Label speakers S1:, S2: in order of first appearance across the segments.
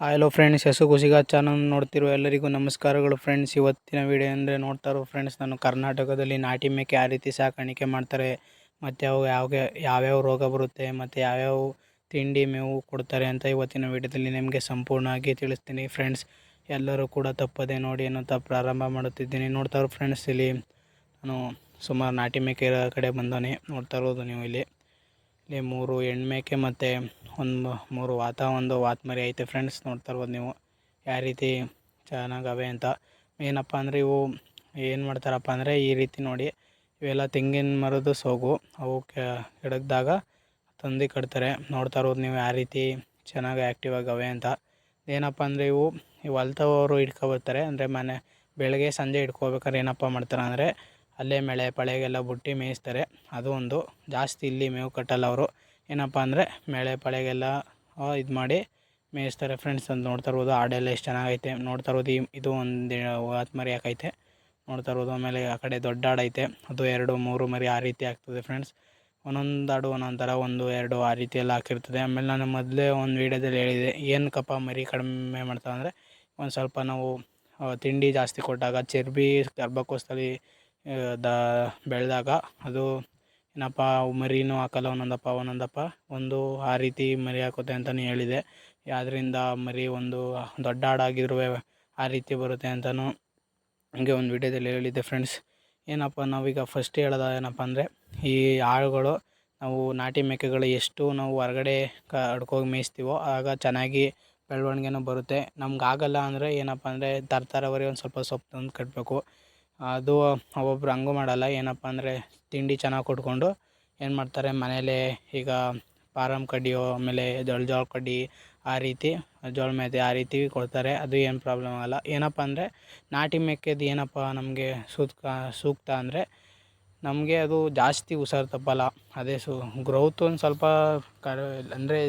S1: Hello friends ಹೆಸರು ಕುಸಿಗ channel ನೋಡ್ತಿರೋ ಎಲ್ಲರಿಗೂ ನಮಸ್ಕಾರಗಳು ಫ್ರೆಂಡ್ಸ್ ಇವತ್ತಿನ ವಿಡಿಯೋ ಅಂದರೆ ನೋಡ್ತಾ ಇರೋ ಫ್ರೆಂಡ್ಸ್ ನಾನು ಕರ್ನಾಟಕದಲ್ಲಿ ನಾಟಿ ಮೇಕೆ ಯಾವ ರೀತಿ ಸಾಕಾಣಿಕೆ ಮಾಡ್ತಾರೆ. ಮತ್ತು ಅವು ಯಾವ್ಯಾವ ಯಾವ್ಯಾವ ರೋಗ ಬರುತ್ತೆ, ಮತ್ತು ಯಾವ್ಯಾವ ತಿಂಡಿ ಮೇವು ಕೊಡ್ತಾರೆ ಅಂತ ಇವತ್ತಿನ ವಿಡಿಯೋದಲ್ಲಿ ನಿಮಗೆ ಸಂಪೂರ್ಣವಾಗಿ ತಿಳಿಸ್ತೀನಿ ಫ್ರೆಂಡ್ಸ್ ಎಲ್ಲರೂ ಕೂಡ ತಪ್ಪದೆ ನೋಡಿ ಅನ್ನೋಂಥ ಪ್ರಾರಂಭ ಮಾಡುತ್ತಿದ್ದೀನಿ. ನೋಡ್ತಾ ಇರೋ ಫ್ರೆಂಡ್ಸ್ ಇಲ್ಲಿ, ನಾನು ಸುಮಾರು ನಾಟಿ ಮೇಕೆ ಕಡೆ ಬಂದಾನೆ ನೋಡ್ತಾ ಇರೋದು ನೀವು ಇಲ್ಲಿ. ಇಲ್ಲಿ ಮೂರು ಹೆಣ್ಮೇಕೆ ಮತ್ತು ಒಂದು ಮೂರು ವಾತ, ಒಂದು ವಾತ್ಮರಿ ಐತೆ ಫ್ರೆಂಡ್ಸ್ ನೋಡ್ತಾ ಇರ್ಬೋದು ನೀವು. ಯಾವ ರೀತಿ ಚೆನ್ನಾಗವೆ ಅಂತ. ಏನಪ್ಪ ಅಂದರೆ ಇವು ಏನು ಮಾಡ್ತಾರಪ್ಪ ಅಂದರೆ ಈ ರೀತಿ ನೋಡಿ, ಇವೆಲ್ಲ ತೆಂಗಿನ ಮರದ ಸೋಗು. ಅವು ಕೆಡಗ್ದಾಗ ತಂದು ಕಟ್ತಾರೆ. ನೋಡ್ತಾ ಇರ್ಬೋದು ನೀವು ಯಾವ ರೀತಿ ಚೆನ್ನಾಗಿ ಆ್ಯಕ್ಟಿವ್ ಆಗವೆ ಅಂತ. ಏನಪ್ಪ ಅಂದರೆ ಇವು ಹೊಲ್ತವರು ಹಿಡ್ಕೊಬರ್ತಾರೆ ಅಂದರೆ ಮನೆ, ಬೆಳಗ್ಗೆ ಸಂಜೆ ಹಿಡ್ಕೋಬೇಕಾದ್ರೆ ಏನಪ್ಪ ಮಾಡ್ತಾರೆ ಅಂದರೆ ಅಲ್ಲೇ ಮೇಳೆ ಪಳೆಗೆಲ್ಲ ಬುಟ್ಟಿ ಮೇಯಿಸ್ತಾರೆ. ಅದು ಒಂದು ಜಾಸ್ತಿ ಇಲ್ಲಿ ಮೇವು ಕಟ್ಟಲ್ಲ ಅವರು. ಏನಪ್ಪ ಅಂದರೆ ಮಳೆ ಪಳೆಗೆಲ್ಲ ಇದು ಮಾಡಿ ಮೇಯಿಸ್ತಾರೆ ಫ್ರೆಂಡ್ಸ್ ಅಂತ ನೋಡ್ತಾ ಇರ್ಬೋದು. ಹಾಡೆಲ್ಲ ಎಷ್ಟು ಚೆನ್ನಾಗೈತೆ ನೋಡ್ತಾ ಇರೋದು ಈ, ಇದು ಒಂದು ಹತ್ತು ಮರಿ ಹಾಕೈತೆ ನೋಡ್ತಾ ಇರೋದು ಆಮೇಲೆ ಆ ಕಡೆ ದೊಡ್ಡ ಆಡೈತೆ ಅದು ಎರಡು, ಮೂರು ಮರಿ ಆ ರೀತಿ ಆಗ್ತದೆ ಫ್ರೆಂಡ್ಸ್ ಒಂದೊಂದು ಹಾಡು ಒಂದೊಂದು ಥರ, ಒಂದು, ಎರಡು ಆ ರೀತಿ ಎಲ್ಲ ಹಾಕಿರ್ತದೆ. ಆಮೇಲೆ ನಾನು ಮೊದಲೇ ಒಂದು ವೀಡಿಯೋದಲ್ಲಿ ಹೇಳಿದೆ ಏನಕ್ಕಪ್ಪ ಮರಿ ಕಡಿಮೆ ಮಾಡ್ತಾವೆ ಅಂದರೆ, ಒಂದು ಸ್ವಲ್ಪ ನಾವು ತಿಂಡಿ ಜಾಸ್ತಿ ಕೊಟ್ಟಾಗ, ಚರ್ಬಿ, ಗರ್ಭಕೋಶದಲ್ಲಿ ದ ಬೆಳೆದಾಗ ಅದು ಏನಪ್ಪ ಮರಿನೂ ಹಾಕಲ್ಲ, ಒಂದೊಂದಪ್ಪ ಒಂದೊಂದಪ್ಪ. ಒಂದು ಆ ರೀತಿ ಮರಿ ಹಾಕುತ್ತೆ ಅಂತಲೇ ಹೇಳಿದೆ. ಅದರಿಂದ ಮರಿ ಒಂದು ದೊಡ್ಡ ಆಡಾಗಿದ್ರೂ ಆ ರೀತಿ ಬರುತ್ತೆ ಅಂತಲೂ ಹಂಗೆ ಒಂದು ವಿಡಿಯೋದಲ್ಲಿ ಹೇಳಿದ್ದೆ ಫ್ರೆಂಡ್ಸ್. ಏನಪ್ಪ, ನಾವೀಗ ಫಸ್ಟ್ ಹೇಳೋದ ಏನಪ್ಪ ಅಂದರೆ, ಈ ಆಳುಗಳು ನಾವು ನಾಟಿ ಮೇಕೆಗಳು ಎಷ್ಟು ನಾವು ಹೊರಗಡೆ ಅಡ್ಕೋಗಿ ಮೇಯಿಸ್ತೀವೋ, ಆಗ ಚೆನ್ನಾಗಿ ಬೆಳವಣಿಗೆನೂ ಬರುತ್ತೆ. ನಮ್ಗೆ ಆಗಲ್ಲ ಅಂದರೆ ಏನಪ್ಪ ಅಂದರೆ ತರ್ತಾರವರಿಗೆ ಒಂದು ಸ್ವಲ್ಪ ಸೊಪ್ಪು ತಂದು ಕಟ್ಟಬೇಕು ಅದು ಒಬ್ಬೊಬ್ರು ಹಂಗೂ ಮಾಡಲ್ಲ. ಏನಪ್ಪ ಅಂದರೆ ತಿಂಡಿ ಚೆನ್ನಾಗಿ ಕೊಟ್ಕೊಂಡು ಏನು ಮಾಡ್ತಾರೆ ಮನೆಯಲ್ಲೇ ಈಗ ಪಾರಮ್ ಕಡ್ಡಿಯೋ, ಆಮೇಲೆ ಜೋಳ ಜೋಳ ಕಡ್ಡಿ ಆ ರೀತಿ, ಜೋಳ ಮೆದೆ ಆ ರೀತಿ ಕೊಡ್ತಾರೆ. ಅದು ಏನು ಪ್ರಾಬ್ಲಮ್ ಆಗಲ್ಲ. ಏನಪ್ಪ ಅಂದರೆ ನಾಟಿ ಮೇಕೆದು ಏನಪ್ಪ ನಮಗೆ ಸೂತ್ಕ, ಸೂಕ್ತ ಅಂದರೆ ನಮಗೆ ಅದು ಜಾಸ್ತಿ ಹುಷಾರು ತಪ್ಪಲ್ಲ. ಅದೇ ಸು ಗ್ರೌತ್ ಒಂದು ಸ್ವಲ್ಪ ಕರ ಅಂದರೆ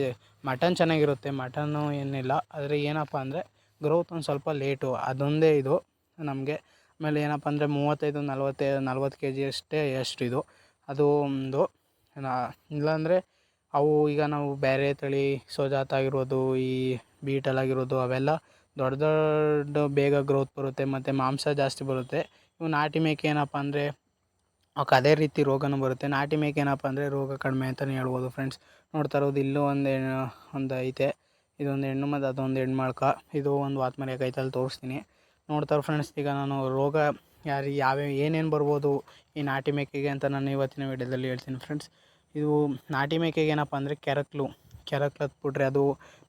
S1: ಮಟನ್ ಚೆನ್ನಾಗಿರುತ್ತೆ. ಮಟನ್ನು ಏನಿಲ್ಲ. ಆದರೆ ಏನಪ್ಪ ಅಂದರೆ ಗ್ರೌತ್ ಒಂದು ಸ್ವಲ್ಪ ಲೇಟು ಅದೊಂದೇ ಇದು ನಮಗೆ. ಆಮೇಲೆ ಏನಪ್ಪ ಅಂದರೆ ಮೂವತ್ತೈದು ನಲ್ವತ್ತೈದು ನಲ್ವತ್ತು ಕೆ ಜಿ ಅಷ್ಟೇ ಎಷ್ಟು ಇದು. ಅದು ಒಂದು. ಇಲ್ಲಾಂದರೆ ಅವು ಈಗ ನಾವು ಬೇರೆ ತಳಿ ಸೋಜಾತ ಆಗಿರ್ಬೋದು ಈ ಬೀಟಲ್ ಆಗಿರೋದು, ಅವೆಲ್ಲ ದೊಡ್ಡ ದೊಡ್ಡ ಬೇಗ ಗ್ರೋತ್ ಬರುತ್ತೆ ಮತ್ತು ಮಾಂಸ ಜಾಸ್ತಿ ಬರುತ್ತೆ. ಇವು ನಾಟಿ ಮೇಕೆ ಏನಪ್ಪ ಅಂದರೆ ಅವಕ್ಕೆ ಅದೇ ರೀತಿ ರೋಗನೂ ಬರುತ್ತೆ. ನಾಟಿ ಮೇಕೆ ಏನಪ್ಪ ಅಂದರೆ ರೋಗ ಕಡಿಮೆ ಅಂತಲೇ ಹೇಳ್ಬೋದು ಫ್ರೆಂಡ್ಸ್ ನೋಡ್ತಾ ಇರೋದು ಇಲ್ಲೂ ಒಂದು ಒಂದು ಐತೆ. ಇದೊಂದು ಹೆಣ್ಣು ಮತ್ತು ಅದೊಂದು ಹೆಣ್ಣು ಮೊಳ್ಕ ಇದು ಒಂದು ವಾತ್ ಮರಿ ಐತೆ ತೋರಿಸ್ತೀನಿ. ನೋಡ್ತಾರೆ ಫ್ರೆಂಡ್ಸ್ ಈಗ ನಾನು ರೋಗ ಯಾರು ಯಾವ್ಯಾವ ಏನೇನು ಬರ್ಬೋದು, ಈ ನಾಟಿ ಮೇಕೆಗೆ ಅಂತ ನಾನು ಇವತ್ತಿನ ವೀಡಿಯೋದಲ್ಲಿ ಹೇಳ್ತೀನಿ ಫ್ರೆಂಡ್ಸ್ ಇದು ನಾಟಿ ಮೇಕೆಗೆ ಏನಪ್ಪ ಅಂದರೆ ಕೆರಕ್ಲು. ಕೆರಕ್ಲು ಹತ್ಬಿಟ್ರೆ ಅದು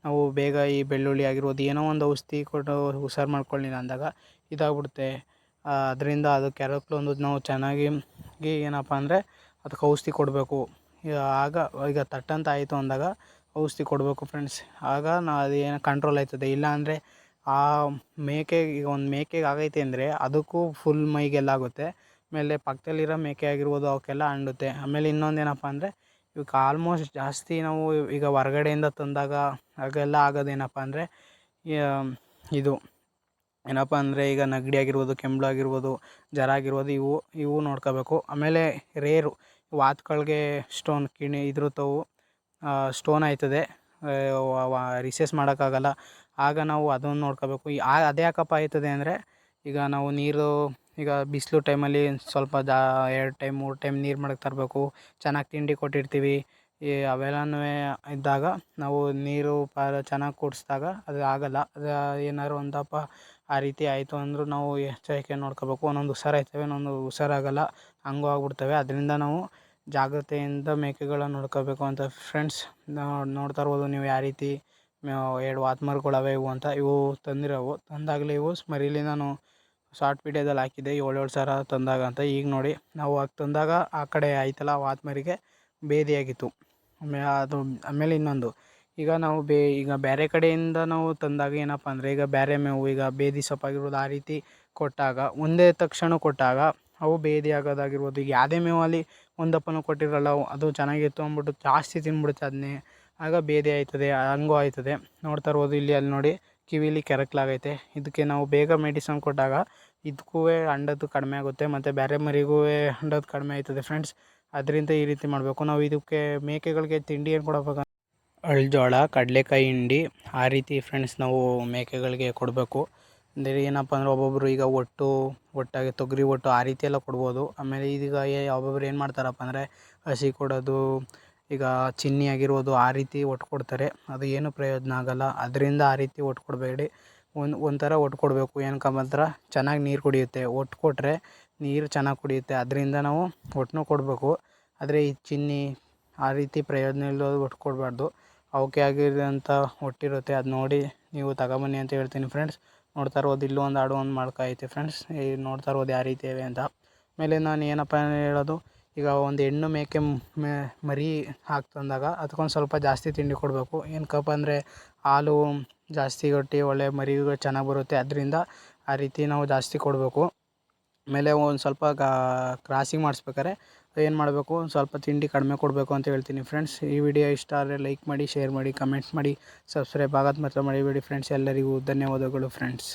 S1: ನಾವು ಬೇಗ ಈ ಬೆಳ್ಳುಳ್ಳಿ ಆಗಿರ್ಬೋದು, ಏನೋ ಒಂದು ಔಷಧಿ ಕೊಟ್ಟು ಹುಷಾರು ಮಾಡ್ಕೊಳ್ಳಿಲ್ಲ ಅಂದಾಗ ಇದಾಗ್ಬಿಡುತ್ತೆ. ಅದರಿಂದ ಅದು ಕೆರಕ್ಲು ಒಂದು ನಾವು ಚೆನ್ನಾಗಿ ಏನಪ್ಪ ಅಂದರೆ ಅದಕ್ಕೆ ಔಷಧಿ ಕೊಡಬೇಕು. ಆಗ, ಈಗ ತಟ್ಟಂತ ಆಯಿತು ಅಂದಾಗ ಔಷಧಿ ಕೊಡಬೇಕು ಫ್ರೆಂಡ್ಸ್ ಆಗ ನಾ ಅದು ಕಂಟ್ರೋಲ್ ಆಯ್ತದೆ. ಇಲ್ಲ ಅಂದರೆ ಆ ಮೇಕೆ ಈಗ ಒಂದು ಮೇಕೆಗೆ ಆಗೈತೆ ಅಂದರೆ ಅದಕ್ಕೂ ಫುಲ್ ಮೈಗೆಲ್ಲ ಆಗುತ್ತೆ. ಆಮೇಲೆ ಪಕ್ಕದಲ್ಲಿರೋ ಮೇಕೆ ಆಗಿರ್ಬೋದು ಅವಕ್ಕೆಲ್ಲ ಅಂಡುತ್ತೆ ಆಮೇಲೆ ಇನ್ನೊಂದು ಏನಪ್ಪ ಅಂದರೆ ಇವಕ್ಕೆ ಆಲ್ಮೋಸ್ಟ್ ಜಾಸ್ತಿ ನಾವು ಈಗ ಹೊರಗಡೆಯಿಂದ ತಂದಾಗ ಆಗೆಲ್ಲ ಆಗೋದೇನಪ್ಪ ಅಂದರೆ ಇದು ಏನಪ್ಪ ಅಂದರೆ ಈಗ ನೆಗಡಿ ಆಗಿರ್ಬೋದು ಕೆಮ್ಮು ಆಗಿರ್ಬೋದು, ಜ್ವರ ಆಗಿರ್ಬೋದು, ಇವು ಇವು ನೋಡ್ಕೋಬೇಕು. ಆಮೇಲೆ ರೇರು ವಾತ್ಗಳಿಗೆ ಸ್ಟೋನ್ ಕಿಣಿ ಇದ್ರತವು ಸ್ಟೋನ್ ಆಯ್ತದೆ. ರಿಸೆಸ್ ಮಾಡೋಕ್ಕಾಗಲ್ಲ. ಆಗ ನಾವು ಅದನ್ನು ನೋಡ್ಕೋಬೇಕು. ಆ, ಅದು ಯಾಕಪ್ಪ ಆಯ್ತದೆ ಅಂದರೆ, ಈಗ ನಾವು ನೀರು, ಈಗ ಬಿಸಿಲು ಟೈಮಲ್ಲಿ ಸ್ವಲ್ಪ ಜಾ, ಎರಡು ಟೈಮ್ ಮೂರು ಟೈಮ್ ನೀರು ಮಡಗಿ ತರಬೇಕು. ಚೆನ್ನಾಗಿ ತಿಂಡಿ ಕೊಟ್ಟಿರ್ತೀವಿ. ಈ, ಅವೆಲ್ಲನೂ ಇದ್ದಾಗ ನಾವು ನೀರು ಪಾ ಚೆನ್ನಾಗಿ ಕುಡಿಸ್ದಾಗ ಅದು ಆಗೋಲ್ಲ. ಅದು ಏನಾದ್ರು ಒಂದಪ್ಪ ಆ ರೀತಿ ಆಯಿತು ಅಂದರೂ ನಾವು ಎಚ್ಚರಿಕೆ ನೋಡ್ಕೋಬೇಕು. ಒಂದೊಂದು ಹುಷಾರಾಯ್ತವೆ ಒಂದೊಂದು ಹುಷಾರಾಗಲ್ಲ ಹಂಗೂ ಆಗ್ಬಿಡ್ತವೆ. ಅದರಿಂದ ನಾವು ಜಾಗ್ರತೆಯಿಂದ ಮೇಕೆಗಳನ್ನ ನೋಡ್ಕೋಬೇಕು ಅಂತ ಫ್ರೆಂಡ್ಸ್ ನೋಡ್ತಾ ಇರ್ಬೋದು ನೀವು ಯಾವ ರೀತಿ ಎರಡು ವಾತ್ಮರ್ಗಳವೆ ಇವು ಅಂತ. ಇವು ತಂದಿರೋವು. ತಂದಾಗಲೇ ಇವು. ಮರೀಲಿ ನಾನು ಶಾರ್ಟ್ ವೀಡಿಯೋದಲ್ಲಿ ಹಾಕಿದ್ದೆ. ಏಳು ಸಾವಿರ ತಂದಾಗ ಅಂತ. ಈಗ ನೋಡಿ, ನಾವು ಆಗ ತಂದಾಗ ಆ ಕಡೆ ಆಯ್ತಲ್ಲ ವಾತ್ಮರಿಗೆ ಬೇದಿಯಾಗಿತ್ತು. ಆಮೇಲೆ ಅದು ಆಮೇಲೆ ಇನ್ನೊಂದು, ಈಗ ನಾವು ಬೇ ಈಗ ಬೇರೆ ಕಡೆಯಿಂದ ನಾವು ತಂದಾಗ ಏನಪ್ಪ ಅಂದರೆ, ಈಗ ಬೇರೆ ಮೇವು, ಈಗ ಬೇದಿ ಸೊಪ್ಪಾಗಿರ್ಬೋದು ಆ ರೀತಿ ಕೊಟ್ಟಾಗ, ಒಂದೇ ತಕ್ಷಣ ಕೊಟ್ಟಾಗ ಅವು ಬೇದಿ ಆಗೋದಾಗಿರ್ಬೋದು ಈಗ ಯಾವುದೇ ಮೇವಲ್ಲಿ ಒಂದಪ್ಪನೂ ಕೊಟ್ಟಿರಲ್ಲ, ಅದು ಚೆನ್ನಾಗಿತ್ತು ಅಂದ್ಬಿಟ್ಟು ಜಾಸ್ತಿ ತಿಂದ್ಬಿಡುತ್ತೆ ಅದನ್ನೇ. ಆಗ ಭೇದಿ ಆಯ್ತದೆ, ಹಂಗೂ ಆಯ್ತದೆ. ನೋಡ್ತಾ ಇರ್ಬೋದು ಇಲ್ಲಿ ಅಲ್ಲಿ ನೋಡಿ, ಕಿವಿಲಿ ಕೆರಕ್ಲಾಗೈತೆ. ಇದಕ್ಕೆ ನಾವು ಬೇಗ ಮೆಡಿಸನ್ ಕೊಟ್ಟಾಗ ಇದಕ್ಕೂ ಅಂಡದ್ದು ಕಡಿಮೆ ಆಗುತ್ತೆ, ಮತ್ತು ಬೇರೆ ಮರಿಗೂ ಅಂಡದ್ದು ಕಡಿಮೆ ಆಯ್ತದೆ ಫ್ರೆಂಡ್ಸ್. ಅದರಿಂದ ಈ ರೀತಿ ಮಾಡಬೇಕು. ನಾವು ಇದಕ್ಕೆ ಮೇಕೆಗಳಿಗೆ ತಿಂಡಿ ಏನು ಕೊಡಬೇಕು ಅಳ್ಜೋಳ, ಕಡಲೆಕಾಯಿ ಹಿಂಡಿ, ಆ ರೀತಿ ಫ್ರೆಂಡ್ಸ್ ನಾವು ಮೇಕೆಗಳಿಗೆ ಕೊಡಬೇಕು. ಅಂದರೆ ಏನಪ್ಪ ಅಂದ್ರೆ ಒಬ್ಬೊಬ್ಬರು ಈಗ ಒಟ್ಟು, ಒಟ್ಟಾಗಿ ತೊಗರಿ ಒಟ್ಟು ಆ ರೀತಿ ಎಲ್ಲ ಕೊಡ್ಬೋದು. ಆಮೇಲೆ ಈಗ ಒಬ್ಬೊಬ್ರು ಏನು ಮಾಡ್ತಾರಪ್ಪ ಅಂದರೆ ಹಸಿ ಕೊಡೋದು, ಈಗ ಚಿನ್ನಿ ಆಗಿರ್ಬೋದು ಆ ರೀತಿ ಒಟ್ಟು ಕೊಡ್ತಾರೆ. ಅದು ಏನು ಪ್ರಯೋಜನ ಆಗೋಲ್ಲ. ಅದರಿಂದ ಆ ರೀತಿ ಒಟ್ಟು ಕೊಡಬೇಡಿ. ಒಂದು, ಒಂಥರ ಒಟ್ಟು ಕೊಡಬೇಕು. ಏನಕ್ಕೆ ಮಾತ್ರ ಚೆನ್ನಾಗಿ ನೀರು ಕುಡಿಯುತ್ತೆ. ಒಟ್ಟು ಕೊಟ್ಟರೆ ನೀರು ಚೆನ್ನಾಗಿ ಕುಡಿಯುತ್ತೆ. ಅದರಿಂದ ನಾವು ಒಟ್ಟನ್ನೂ ಕೊಡಬೇಕು. ಆದರೆ ಈ ಚಿನ್ನಿ ಆ ರೀತಿ ಪ್ರಯೋಜನ ಇಲ್ಲದ ಒಟ್ಟು ಕೊಡಬಾರ್ದು. ಅವಕ್ಕೆ ಆಗಿರೋಂಥ ಒಟ್ಟಿರುತ್ತೆ. ಅದು ನೋಡಿ ನೀವು ತಗೊಂಬನ್ನಿ ಅಂತ ಹೇಳ್ತೀನಿ ಫ್ರೆಂಡ್ಸ್ ನೋಡ್ತಾ ಇರ್ಬೋದು, ಇಲ್ಲೂ ಒಂದು ಆಡು ಒಂದು ಮೊಳ್ಕೆ ಐತೆ ಫ್ರೆಂಡ್ಸ್ ಈ ನೋಡ್ತಾ ಇರ್ಬೋದು ಯಾವ ರೀತಿ ಇವೆ ಅಂತ. ಆಮೇಲೆ ನಾನು ಏನಪ್ಪ ಹೇಳೋದು, ಈಗ ಒಂದು ಹೆಣ್ಣು ಮೇಕೆ ಮರಿ ಹಾಕ್ತಂದಾಗ ಅದಕ್ಕೊಂದು ಸ್ವಲ್ಪ ಜಾಸ್ತಿ ತಿಂಡಿ ಕೊಡಬೇಕು. ಏನಕ್ಕಪ್ಪ ಅಂದರೆ ಹಾಲು ಜಾಸ್ತಿ ಗಟ್ಟಿ ಒಳ್ಳೆ ಮರಿಗಳು ಚೆನ್ನಾಗಿ ಬರುತ್ತೆ, ಅದರಿಂದ ಆ ರೀತಿ ನಾವು ಜಾಸ್ತಿ ಕೊಡಬೇಕು. ಆಮೇಲೆ ಒಂದು ಸ್ವಲ್ಪ ಗಾ ಕ್ರಾಸಿಂಗ್ ಮಾಡಿಸ್ಬೇಕಾರೆ ಏನು ಮಾಡಬೇಕು? ಒಂದು ಸ್ವಲ್ಪ ತಿಂಡಿ ಕಡಿಮೆ ಕೊಡಬೇಕು ಅಂತ ಹೇಳ್ತೀನಿ ಫ್ರೆಂಡ್ಸ್ ಈ ವಿಡಿಯೋ ಇಷ್ಟ ಆದರೆ ಲೈಕ್ ಮಾಡಿ ಶೇರ್ ಮಾಡಿ ಕಮೆಂಟ್ ಮಾಡಿ ಸಬ್ಸ್ಕ್ರೈಬ್ ಆಗೋದು ಮಾತ್ರ ಮರಿಬೇಡಿ ಫ್ರೆಂಡ್ಸ್ ಎಲ್ಲರಿಗೂ ಧನ್ಯವಾದಗಳು ಫ್ರೆಂಡ್ಸ್